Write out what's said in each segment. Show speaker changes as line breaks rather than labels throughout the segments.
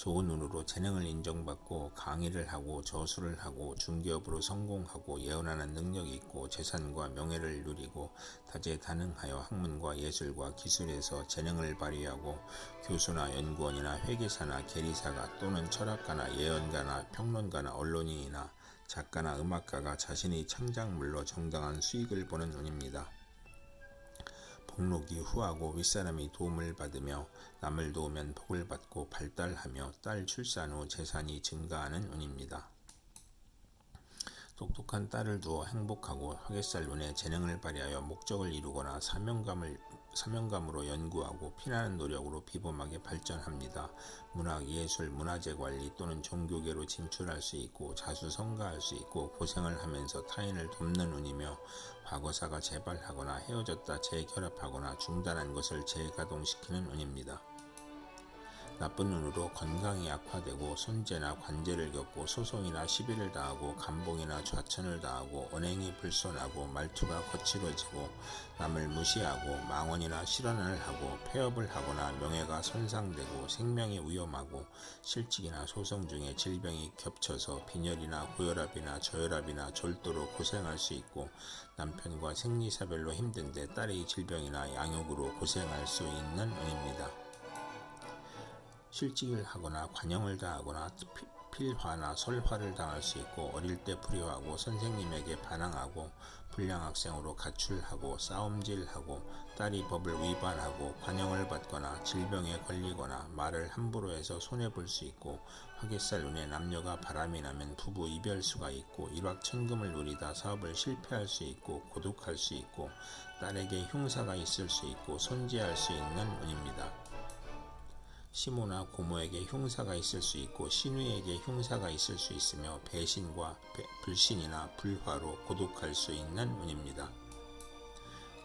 좋은 운으로 재능을 인정받고 강의를 하고 저수를 하고 중개업으로 성공하고 예언하는 능력이 있고 재산과 명예를 누리고 다재다능하여 학문과 예술과 기술에서 재능을 발휘하고 교수나 연구원이나 회계사나 계리사가 또는 철학가나 예언가나 평론가나 언론인이나 작가나 음악가가 자신의 창작물로 정당한 수익을 보는 운입니다. 복록이 후하고 윗사람이 도움을 받으며 남을 도우면 복을 받고 발달하며 딸 출산 후 재산이 증가하는 운입니다. 똑똑한 딸을 두어 행복하고 화개살 눈에 재능을 발휘하여 목적을 이루거나 사명감을 사명감으로 연구하고 피나는 노력으로 비범하게 발전합니다. 문학, 예술, 문화재 관리 또는 종교계로 진출할 수 있고 자수 성가할 수 있고 고생을 하면서 타인을 돕는 운이며 과거사가 재발하거나 헤어졌다 재결합하거나 중단한 것을 재가동시키는 운입니다. 나쁜 눈으로 건강이 악화되고 손재나 관제를 겪고 소송이나 시비를 당하고 감봉이나 좌천을 당하고 언행이 불손하고 말투가 거칠어지고 남을 무시하고 망언이나 실언을 하고 폐업을 하거나 명예가 손상되고 생명이 위험하고 실직이나 소송 중에 질병이 겹쳐서 빈혈이나 고혈압이나 저혈압이나 졸도로 고생할 수 있고 남편과 생리사별로 힘든데 딸의 질병이나 양육으로 고생할 수 있는 운입니다. 실직을 하거나 관영을 당하거나 필화나 설화를 당할 수 있고 어릴 때 불효하고 선생님에게 반항하고 불량 학생으로 가출하고 싸움질하고 딸이 법을 위반하고 관영을 받거나 질병에 걸리거나 말을 함부로 해서 손해 볼 수 있고 화개살 눈에 남녀가 바람이 나면 부부 이별수가 있고 일확천금을 누리다 사업을 실패할 수 있고 고독할 수 있고 딸에게 흉사가 있을 수 있고 손재할 수 있는 운입니다. 시모나 고모에게 흉사가 있을 수 있고 신우에게 흉사가 있을 수 있으며 배신과 배, 불신이나 불화로 고독할 수 있는 운입니다.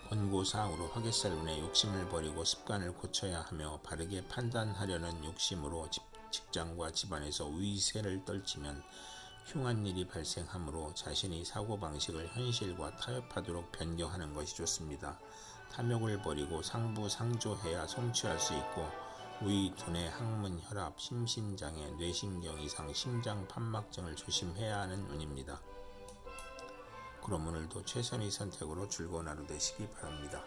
권고사항으로 화개살 운에 욕심을 버리고 습관을 고쳐야 하며 바르게 판단하려는 욕심으로 집, 직장과 집안에서 위세를 떨치면 흉한 일이 발생하므로 자신의 사고방식을 현실과 타협하도록 변경하는 것이 좋습니다. 탐욕을 버리고 상부상조해야 성취할 수 있고 위, 두뇌, 항문, 혈압, 심신장애, 뇌신경 이상, 심장 판막증을 조심해야 하는 운입니다. 그럼 오늘도 최선의 선택으로 즐거운 하루 되시기 바랍니다.